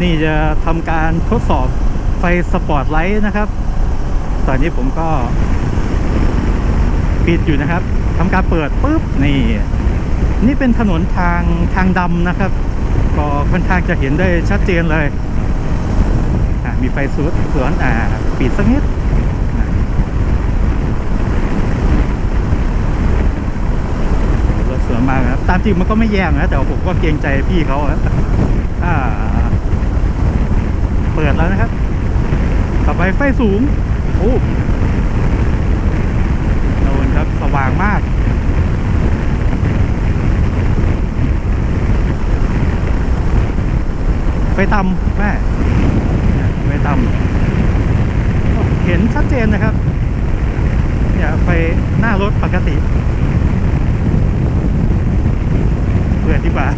นี่จะทำการทดสอบไฟสปอร์ตไลท์นะครับ ตอนนี้ผมก็ ปิดอยู่นะครับทำการเปิดปุ๊บนี่ นี่เป็นถนนทางทางดำนะครับ ก็ค่อนข้างจะเห็นได้ชัดเจนเลยมีไฟสวนสวนอ่าปิดสักนิดรถสวนมากนะครับตามจริงมันก็ไม่แย่งนะแต่ผมก็เกรงใจพี่เขาอะอ่า ดแล้วนะครับ ต่อไปไฟสูง โอ้โดนครับสว่างมาก ไฟต่ำแม่ไฟต่ำเห็นชัดเจนนะครับ เนี่ยไฟหน้ารถปกติเปิดดีกว่า